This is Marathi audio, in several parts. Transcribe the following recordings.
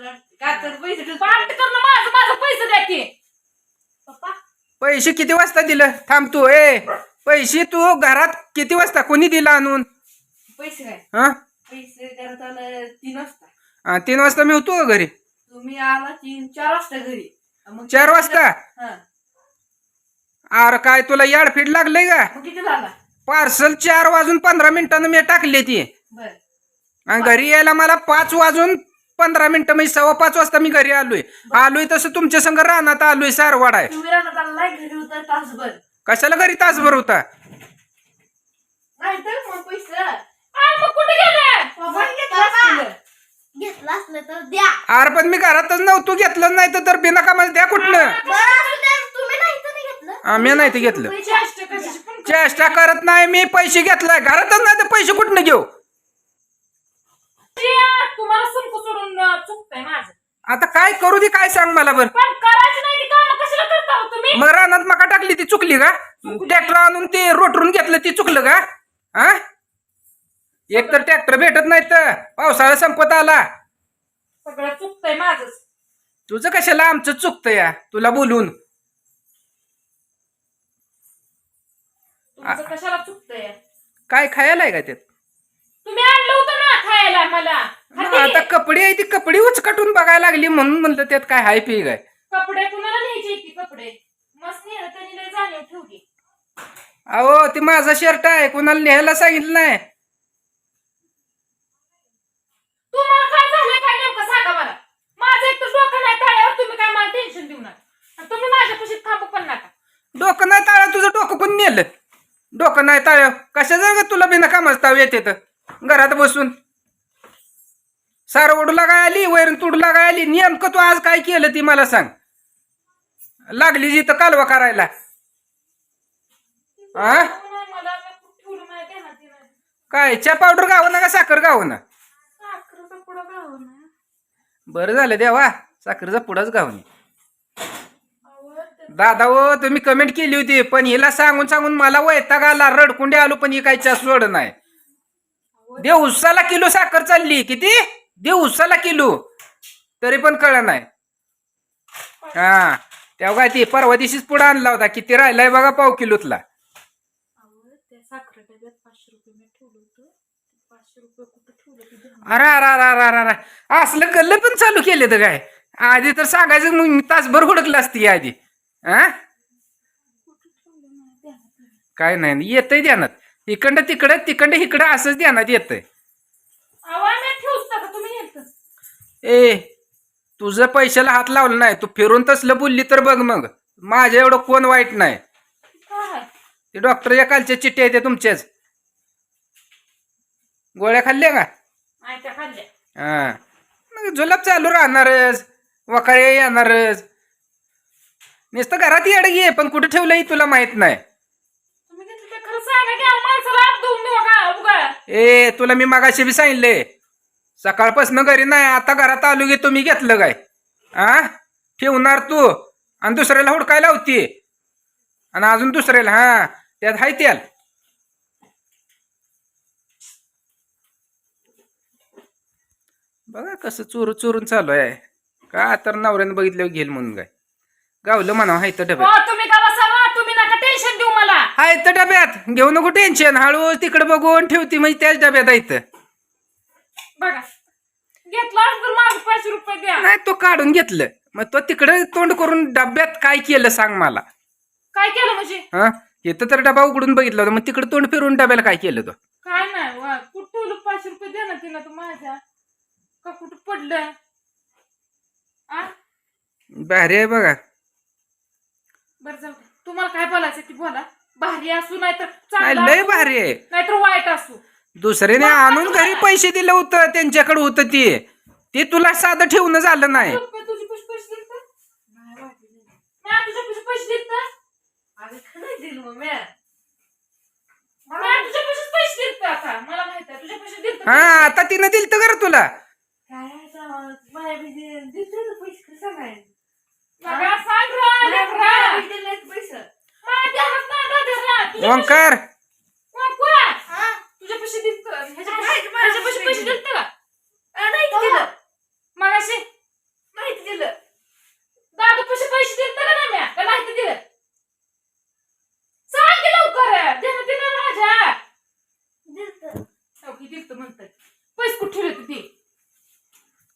का तर पैसे ठेवतो. पाठ करणं माझं माझं पैसे द्या की. पप्पा. पैसे किती वाजता दिलं? थांब तू ए पैसे तू घरात किती वाजता? कोणी दिला आणून? पैसे काय? हा? पैसे करत आलं तीन वाजता. हा, तीन वाजता मी होतो का घरी? तुम्ही आला तीन चार वाजता घरी. मग चार वाजता? हा. अरे काय तुला याडफीड लागलंय का? मग किती झाला? पार्सल चार वाजून पंधरा मिनिटानं मी टाकली ती. बर. आणि घरी यायला मला पाच वाजून पंधरा मिनिटं म्हणजे सव्वा पाच वाजता मी घरी आलोय. आलोय तसं तुमच्या संग रानात आलोय सारवाड आहे. तुम्ही घरी तासभर. कशाला घरी तासभर होता? नाही तर मग पैसे. आ, मग कुठे गेले? पप्पा घेतलं असतील. घेतलं असलं तर द्या. अरे पण मी घरातच नव्हतो घेतलं नाही तर- तर बिना कामाला द्या कुठनं? बरं असू द्या, तुम्ही नाही तर नाही घेतलं. आम्ही नाही ते घेतलं. चेष्टा करत नाही मी पैसे घेतलाय. घरातच नाही तर पैसे कुठनं घेऊ जे तुम्हाला सुंक सोडून अं, चुकतंय माझं. आता काय करू दे काय सांग मला बर. पण करायची नाही ती कामं कशाला करता हो तुम्ही? मग रानात मका टाकली ती चुकली का? ट्रॅक्टर आणून ते रोटरून घेतलं ती चुकलं का? हा एक तर ट्रॅक्टर भेटत नाही तर पावसाळा संपत आला. सगळं चुकतंय माझंच. तुझं कशाला आमचं चुकतं या? तुला बोलून. तुमचं कशाला चुकतंय? काय खायला आहे का त्यात? तुम्ही आणलं होतं ना खायला मला. खाते. आता कपडे आहे ती कपडे उचकटून बघायला लागली म्हणून म्हणलं त्यात काय हाय पी काय. कपडे कुणाला न्यायचे कपडे? मस्त नेलं त्यांनी लय जाणीव ठेवली. अहो ते माझा शर्ट आहे कोणाला लिहायला सांगितलं नाही. तुम्हाला काय झालंय काय नेमकं सांगा मला? माझं एक तर डोकं नाही टाळ्यावर तुम्ही काय मला टेन्शन देऊ नका. आणि तुम्ही माझ्या पशीत थांबू पण नका. डोकं नाही ताळ्या तुझं डोकं कोण नेलं? डोकं नाही ताळ्या कशा जर तुला बिना कामाच ताव येते तर? घरात बसून. सारवडूला काय लागाय आली? वैरण तुडू लागाय आली? नेमकं तू आज काय केलं ती मला सांग. लागली जी तर कालवा करायला. आ? काय च्या पावडर गाव ना का साखर ना गाव ना? बरं झालं देवा साखरेचा पुढाच गावनी आवड दादा हो तुम्ही कमेंट केली होती पण हिला सांगून सांगून मला वैताग आला रडकुंडे आलो पण ही काही चहा सोड नाही. दे उसाला किलो साखर चालली किती? दे उसाला किलो. तरी पण कळ नाही. हा तेव्हा काय ती परवा दिवशीच पुढे आणला होता किती राहिलाय बघा पाव किलोतला. अरे अरे अरे अरे अरे असलं गल्ल पण चालू केले तर काय? आधी तर सांगायचं मग मी तासभर हुडकलं असती आधी. हा. काय नाही येतंय ध्यानात इकडं तिकडं तिकडं इकडं असंच ध्यानात येतंय. ए तुझं पैशाला हात लावला नाही. तू फिरून तसलं बोलली तर बघ मग. माझ्या एवढं कोण वाईट नाही. ते डॉक्टरच्या कालच्या चिठ्ठी आहे ते तुमच्याच. गोळ्या खाल्ल्या का? हा. मग जुलाब चालू राहणारच वकाळे येणारच. नुसतं घरात येड घे पण कुठे ठेवलंय तुला माहीत नाही. ए तुला मी मागाशी बी सांगितलंय. सकाळपासून घरी नाही आता घरात आलो की तुम्ही घेतलं काय? आ? ठेवणार तू? आणि दुसऱ्याला हुडकायला होती आणि अजून दुसऱ्याला हा? त्यात हाय त्याल. बघा कसं चोरू चोरून चालू आहे. का तर नवऱ्यानं बघितल्यावर घेईल म्हणून काय? गावलं म्हणा हाय तर डब्यात. तुम्ही का बसावा तुम्ही नका टेन्शन देऊ मला. हाय तर डब्यात. घेऊ नको टेन्शन हळू तिकडे बघून ठेवती म्हणजे त्याच डब्यात आहे बघा. घेतला तर माझं पाचशे रुपये द्या. नाही तो काढून घेतलं. मग तो तिकडे तोंड करून डब्यात काय केलं सांग मला. काय केलं म्हणजे? हा? इथं तर डबा उघडून बघितला होता. मग तिकडे तोंड फिरून डब्याला काय केलं तो? काय नाही वा. कुठं ठेवलं पाचशे रुपये द्या ना तिला तर माझ्या. का कुठं पडलं? आ? भारी आहे बघा. बरं जाऊ दे. तुम्हाला काय बोलायचं ती बोला. भारी असू नाही तर नाही चांगलं लय भारी आहे. नाहीतर वाईट असू. दुसऱ्याने आणून घरी पैसे दिलं होतं त्यांच्याकडे होतं ते. ते तुला साधं ठेवणं झालं नाही. रुपये तुझे पैसे पैसे दिले तर नाही वाटले. म्या तुझे पैसे पैसे दिले तर आम्ही खरं दिलं मग म्या. म्या तुझे पैसे पैसे दिले तर आता मला माहीत आहे तुझे पैसे दिले हा आता तिनं दिलं तर कर तुला काय आता माझ्या बी दे- देते ना पैसे खरं सांगायला. सांग रा, माझ्या लेकरा. बी दिले नाहीत पैसे. माझ्या ध्यानात नाही राहू दे रा. तुझे पैसे- ओंकार वा, कुळा. हा? तुझे पैसे दिले तर ह्याचे नाही, पैसे- माझे ह्याचे पैसे पैसे पैसे दिले तर का अ, नाही दिलं. मगाशी दादू हा. तू पैसे घेऊन नाही म्हणतोय काय मी सगळं घरनं घर उडकलं ती पैसे लागायचे तुम्हाला खरेदी घेतलंय तुम्ही घेतली बरोबर नाही मग काय तू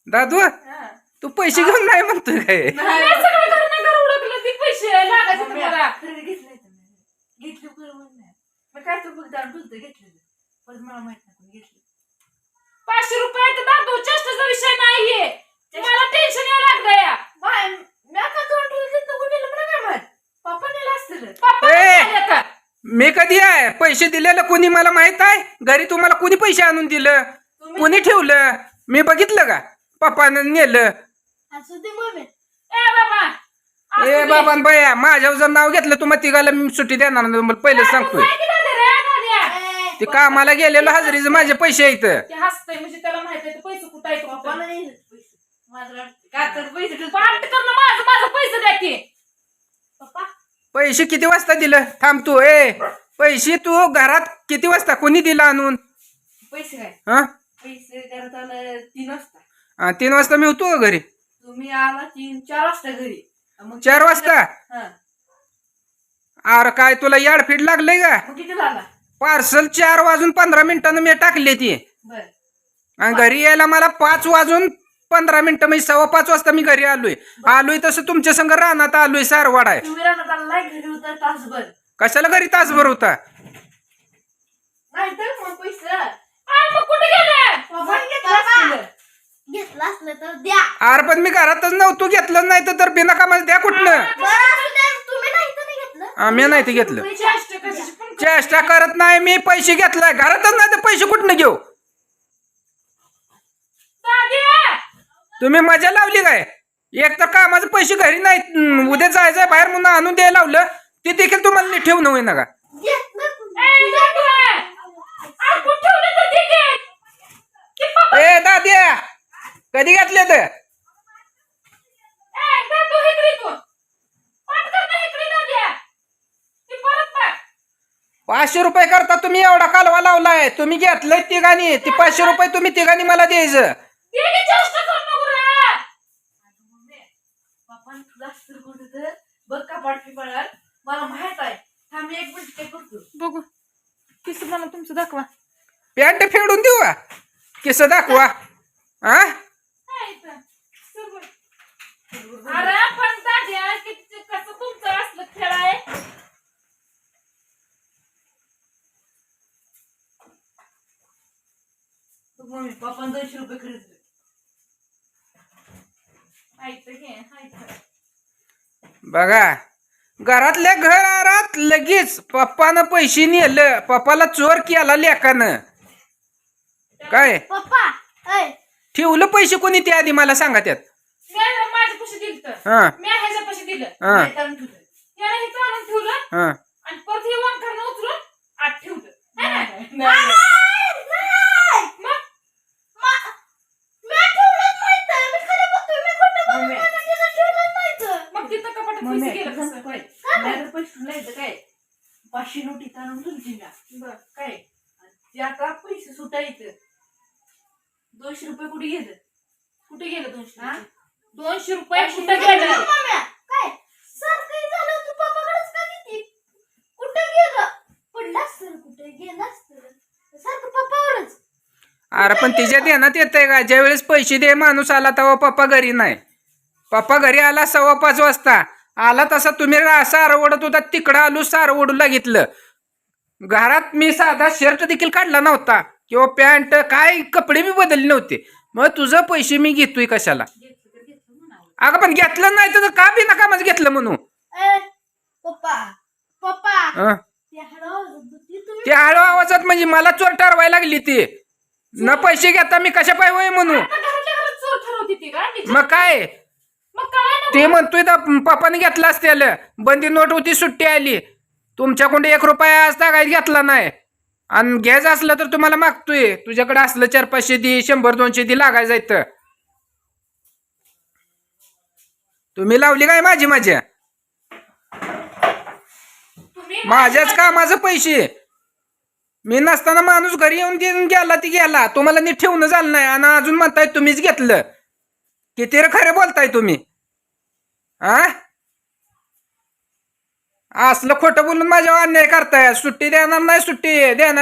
फक्त आणून घेतलेलं पण मला माहीत नाही कोणी घेतलं. पाचशे रुपये दादू? चेष्टाचा विषय नाहीये. मला टेन्शन लागलं या मी आता ठेवलं काय पप्पा नेलं पप्पा. मी कधी आहे? पैसे दिलेलं कोणी मला माहीत आहे? घरी तुम्हाला कोणी पैसे आणून दिलं? कोणी ठेवलं? मी बघितलं का? पप्पानं नेलं. असू दे मम्मी. ए बाबा. ए. बाबा न बया माझ्यावर जर नाव घेतलं तुम्हाला तिघाला मी सुट्टी देणार नाही तुम्हाला पहिलेच सांगतोय. काय केलं ते रे, दाद्या? ते कामाला गेलेलं हजेरीचं माझे पैसे आहेत. ते हसतंय म्हणजे त्याला माहीत आहे ते पैसे कुठं. पार्ट करणं माझं माझं द्या की. किती वाजता दिलं? थांब तू ए पैसे तू घरात किती वाजता? कोणी दिलं आणून? पैसे काय? हा? पैसे घरात आलं तीन वाजता. हा, तीन वाजता मी होतो का घरी? तुम्ही आला तीन चार वाजता घरी. मग चार वाजता? हा. अरे काय तुला याडफीड लागलंय का? मग किती झाला? पार्सल चार वाजून पंधरा मिनिटानं मी टाकली ती. बर. आणि घरी यायला मला पाच वाजून पंधरा मिनिटं म्हणजे सव्वा पाच वाजता मी घरी आलोय. आलोय तसं तुमच्या संग रानात आलोय सारवाड. आहे तुम्ही राहण्यात आला घरी होता तासभर. कशाला घरी तासभर होता? मग पैसे अरे मग कुठे गेले पप्पा घेतलं असतं. घेतलं असलं तर द्या. अरे पण मी घरातच नव्हतो घेतलं नाही तर- तर बिना कामाचं द्या कुठनं? बरं असू दे तुम्ही नाही तर नाही घेतलं. आम्ही नाही ते घेतलं. चेष्टा कशाची पण कर. चेष्टा करत नाही मी पैसे घेतलाय. घरातच नाही तर पैसे कुठनं घेऊ? दाद्या! तुम्ही मजा लावली काय? एक तर कामाचे पैसे घरी नाहीत. हम्म, उद्या जायचंय बाहेर म्हणून आणून द्यायला लावलं. ते देखील तुम्हाला नीट ठेवून होई नका घेतलं ए, दाद्या! अरे कुठं ठेवलं ते तिकीट? की पप्पा- ए दाद्या! कधी घेतले तर ए, दादू, इकडे तू. पटकन ना इकडे दाद्या. ती परत टाक. पाचशे रुपये करता तुम्ही एवढा कालवा लावलाय. तुम्ही घेतलंय तिघांनी. ते पाचशे रुपये तुम्ही तिघांनी मला द्यायचं. बघ का पाठी पडाल मला माहीत आहे. थांब एक मिनिट काय करतो. बघू. किस मला तुमचं दाखवा. पॅन्ट फेडून देऊ का? किस दाखवा. हा अरे पण दाद्या किती कसं तुमचं असलं खेळ आहे? तू मम्मी पप्पा दोनशे रुपये खरेदी ऐकतं घे ऐकतं. बघा घरातल्या घरात लगेच पप्पानं पैसे नेलं पप्पाला चोर केला लेकानं. काय? पप्पा ऐ. ठेवलं पैसे कोणी ते आधी मला सांगा त्यात. हा. मी ह्याच्या पैसे दिलं. हा. नाही ठेवलं. याला हे ठेवलं हा. आणि परत हे वन करणं उचलून आत ठेवलं. है ना? नाही, नाही. मग? तिथं कपाटात मम्मी, पैसे गेलं कसं काय? नाही तर पैसे नाही काय? पाचशे नोटी आणून तुमची ना. बरं. काय? आणि ते आता पैसे सुटायचं दोनशे रुपये कुठे गेलं? कुठे गेलं दोनशे हा? रुपये? दोनशे रुपये कुठे गेलं? मम्म्या, काय? सारखं झालं? तू पप्पाकडेच का किती? कुठं गेलं? सारखं पप्पावरच. अरे पण तिच्या ध्यानात येत आहे का? ज्या वेळेस पैसे दे माणूस आला तेव्हा पप्पा घरी नाही. पप्पा घरी आला सव्वा पाच वाजता. आला तसा तुम्ही रा- सार ओढत होता तिकडं आलो सार ओढूला घेतलं. घरात मी साधा शर्ट देखील काढला नव्हता. किंवा पॅन्ट काय कपडे बी बदलले नव्हते. मग तुझं पैसे मी घेतोय कशाला? घेतलं. अगं पण घेतलं नाही तर का बी घेतलं म्हणून ए पप्पा पप्पा. हं? ते हळू ती तुम्ही ते हळू आवाजात म्हणजे मला चोर ठरवायला लागली ती. न पैसे घेता मी कशा पाय होय म्हणू? आता घरातल्या घरात चोर ठरवते ती का निश्चित. मग काय? मग काय ना ते म्हणतोय तर पप्पाने घेतला असतेल बंदी नोट होती सुट्टी आली. तुमच्याकडे एक रुपया आज काय घेतला नाही. आणि घ्यायचं असलं तर तुम्हाला मागतोय. तुझ्याकडे असलं चार पाचशे दे शंभर दोनशे दे लागायचं इथं तुम्ही लावली काय माझी माझ्या माझ्याच कामाचं पैसे. मी नसताना माणूस घरी येऊन देऊन गेला ती गेला. तुम्हाला नीट ठेवणं झालं नाही आणि अजून म्हणताय तुम्हीच घेतलं. किती रे खरं बोलताय तुम्ही? हा असलं खोटं बोलून माझ्यावर अन्याय करताय. सुट्टी देणार नाही सुट्टी देणार